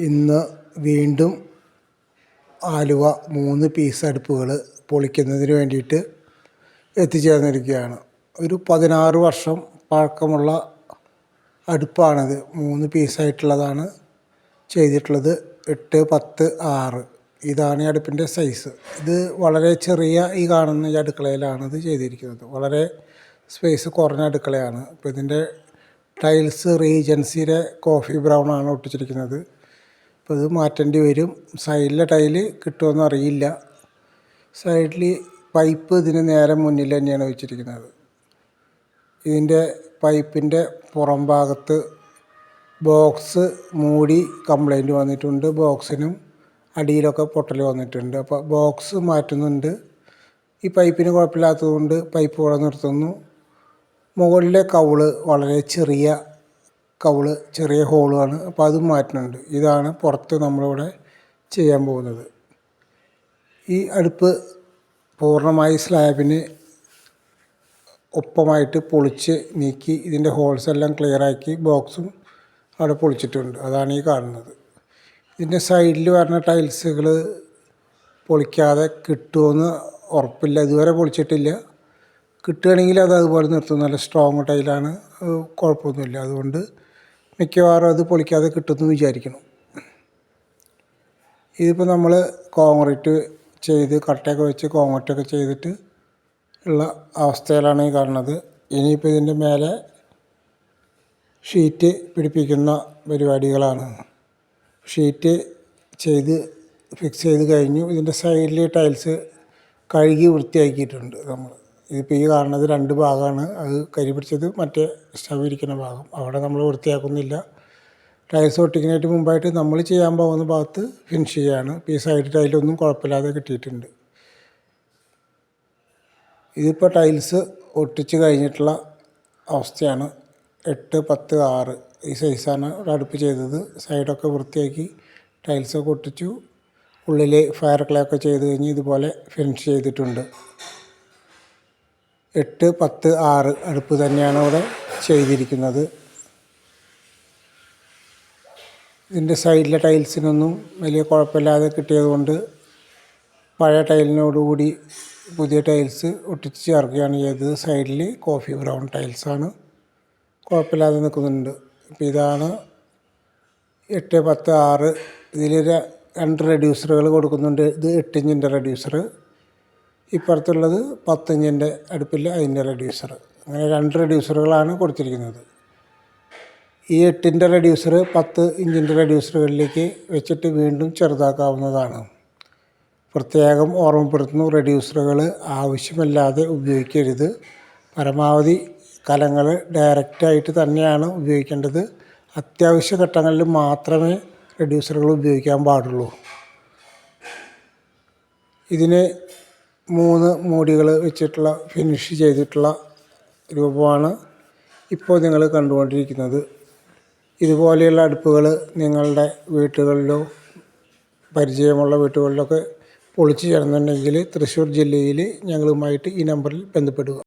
ഇന്ന് വീണ്ടും ആലുവ മൂന്ന് പീസ് അടുപ്പുകൾ പൊളിക്കുന്നതിന് വേണ്ടിയിട്ട് എത്തിച്ചേർന്നിരിക്കുകയാണ്. ഒരു പതിനാറ് വർഷം പഴക്കമുള്ള അടുപ്പാണത്. മൂന്ന് പീസായിട്ടുള്ളതാണ് ചെയ്തിട്ടുള്ളത്. എട്ട് പത്ത് ആറ്. ഇതാണ് ഈ അടുപ്പിന്റെ സൈസ്. ഇത് വളരെ ചെറിയ ഈ കാണുന്ന ഈ അടുക്കളയിലാണ് ഇത് ചെയ്തിരിക്കുന്നത്. വളരെ സ്പേസ് കുറഞ്ഞ അടുക്കളയാണ്. അപ്പോൾ ഇതിന്റെ ടൈൽസ് റീജൻസിയുടെ കോഫി ബ്രൗൺ ആണ് ഒട്ടിച്ചിരിക്കുന്നത്. അപ്പോൾ ഇത് മാറ്റേണ്ടി വരും. സൈഡിലെ ടൈൽ കിട്ടുമെന്ന് അറിയില്ല. സൈഡിൽ പൈപ്പ് ഇതിന് നേരെ മുന്നിൽ തന്നെയാണ് വെച്ചിരിക്കുന്നത്. ഇതിന്റെ പൈപ്പിന്റെ പുറം ഭാഗത്ത് ബോക്സ് മൂടി കംപ്ലൈന്റ് വന്നിട്ടുണ്ട്. ബോക്സിനും അടിയിലൊക്കെ പൊട്ടൽ വന്നിട്ടുണ്ട്. അപ്പോൾ ബോക്സ് മാറ്റുന്നുണ്ട്. ഈ പൈപ്പിന് കുഴപ്പമില്ലാത്തതുകൊണ്ട് പൈപ്പ് ഇവിടെ നിർത്തുന്നു. മുകളിലെ കൗൾ വളരെ ചെറിയ കൗൾ ചെറിയ ഹോളുമാണ് അപ്പോൾ അതും മാറ്റുന്നുണ്ട്. ഇതാണ് പുറത്ത് നമ്മളിവിടെ ചെയ്യാൻ പോകുന്നത്. ഈ അടുപ്പ് പൂർണമായി സ്ലാബിന് ഒപ്പമായിട്ട് പൊളിച്ച് നീക്കി ഇതിന്റെ ഹോൾസ് എല്ലാം ക്ലിയറാക്കി ബോക്സും അവിടെ പൊളിച്ചിട്ടുണ്ട്. അതാണ് ഈ കാണുന്നത്. ഇതിന്റെ സൈഡിൽ വരുന്ന ടൈൽസുകൾ പൊളിക്കാതെ കിട്ടുമെന്ന് ഉറപ്പില്ല. ഇതുവരെ പൊളിച്ചിട്ടില്ല. കിട്ടുകയാണെങ്കിൽ അത് അതുപോലെ നിർത്തും. നല്ല സ്ട്രോങ് ടൈലാണ് കുഴപ്പമൊന്നുമില്ല. അതുകൊണ്ട് മിക്കവാറും അത് പൊളിക്കാതെ കിട്ടുമെന്ന് വിചാരിക്കണം ഇതിപ്പോൾ നമ്മൾ കോൺക്രീറ്റ് ചെയ്ത് കട്ടയൊക്കെ വെച്ച് കോൺക്രീറ്റൊക്കെ ചെയ്തിട്ട് ഉള്ള അവസ്ഥയിലാണ് ഈ കാണുന്നത്. ഇനിയിപ്പോൾ ഇതിന്റെ മേലെ ഷീറ്റ് പിടിപ്പിക്കുന്ന പരിപാടികളാണ്. ഷീറ്റ് ചെയ്ത് ഫിക്സ് ചെയ്ത് കഴിഞ്ഞു. ഇതിന്റെ സൈഡിൽ ടൈൽസ് കഴുകി വൃത്തിയാക്കിയിട്ടുണ്ട് നമ്മൾ ഇതിപ്പോൾ ഈ കാണുന്നത് രണ്ട് ഭാഗമാണ്. അത് കരി പിടിച്ചത് മറ്റേ സ്റ്റവ് ഇരിക്കുന്ന ഭാഗം. അവിടെ നമ്മൾ വൃത്തിയാക്കുന്നില്ല. ടൈൽസ് ഒട്ടിക്കുന്നതിന് മുമ്പായിട്ട് നമ്മൾ ചെയ്യാൻ പോകുന്ന ഭാഗത്ത് ഫിനിഷ് ഇപ്പോൾ ഈ സൈഡ് ടൈലൊന്നും കുഴപ്പമില്ലാതെ കിട്ടിയിട്ടുണ്ട്. ഇതിപ്പോൾ ടൈൽസ് ഒട്ടിച്ച് കഴിഞ്ഞിട്ടുള്ള അവസ്ഥയാണ്. എട്ട് പത്ത് ആറ് ഈ സൈസാണ് അടുപ്പ് ചെയ്തത്. സൈഡൊക്കെ വൃത്തിയാക്കി ടൈൽസൊക്കെ ഒട്ടിച്ചു. ഉള്ളിൽ ഫയർ ക്ലേ ഒക്കെ ചെയ്ത് കഴിഞ്ഞ് ഇതുപോലെ ഫിനിഷ് ചെയ്തിട്ടുണ്ട്. എട്ട് പത്ത് ആറ് അടുപ്പ് തന്നെയാണ് അവിടെ ചെയ്തിരിക്കുന്നത്. ഇതിന്റെ സൈഡിലെ ടൈൽസിനൊന്നും വലിയ കുഴപ്പമില്ലാതെ കിട്ടിയതുകൊണ്ട് പഴയ ടൈലിനോടുകൂടി പുതിയ ടൈൽസ് ഒട്ടിച്ച് ചേർക്കുകയാണ് ചെയ്തത്. സൈഡിൽ കോഫി ബ്രൗൺ ടൈൽസാണ്. കുഴപ്പമില്ലാതെ നിൽക്കുന്നുണ്ട്. അപ്പോൾ ഇതാണ് എട്ട് പത്ത് ആറ് ഇതിൽ രണ്ട് റെഡ്യൂസറുകൾ കൊടുക്കുന്നുണ്ട്. ഇത് എട്ട് ഇഞ്ചിന്റെ റെഡ്യൂസർ ഇപ്പുറത്തുള്ളത് പത്തഞ്ചിന്റെ അടുപ്പിൽ അതിന്റെ റെഡ്യൂസർ അങ്ങനെ രണ്ട് റെഡ്യൂസറുകളാണ് കൊടുത്തിരിക്കുന്നത്. ഈ എട്ടിന്റെ റെഡ്യൂസർ പത്ത് ഇഞ്ചിന്റെ റെഡ്യൂസറുകളിലേക്ക് വെച്ചിട്ട് വീണ്ടും ചെറുതാക്കാവുന്നതാണ്. പ്രത്യേകം ഓർമ്മപ്പെടുത്തുന്നു റെഡ്യൂസറുകൾ ആവശ്യമില്ലാതെ ഉപയോഗിക്കരുത്. പരമാവധി കലങ്ങൾ ഡയറക്റ്റായിട്ട് തന്നെയാണ് ഉപയോഗിക്കേണ്ടത്. അത്യാവശ്യ ഘട്ടങ്ങളിൽ മാത്രമേ റെഡ്യൂസറുകൾ ഉപയോഗിക്കാൻ പാടുള്ളൂ. ഇതിന് മൂന്ന് മൂടികൾ വെച്ചിട്ടുള്ള ഫിനിഷ് ചെയ്തിട്ടുള്ള രൂപമാണ് ഇപ്പോൾ നിങ്ങൾ കണ്ടുകൊണ്ടിരിക്കുന്നത്. ഇതുപോലെയുള്ള അടുപ്പുകൾ നിങ്ങളുടെ വീട്ടുകളിലോ പരിചയമുള്ള വീട്ടുകളിലൊക്കെ പൊളിച്ചു ചേർന്നുണ്ടെങ്കിൽ തൃശ്ശൂർ ജില്ലയിൽ ഞങ്ങളുമായിട്ട് ഈ നമ്പറിൽ ബന്ധപ്പെടുക.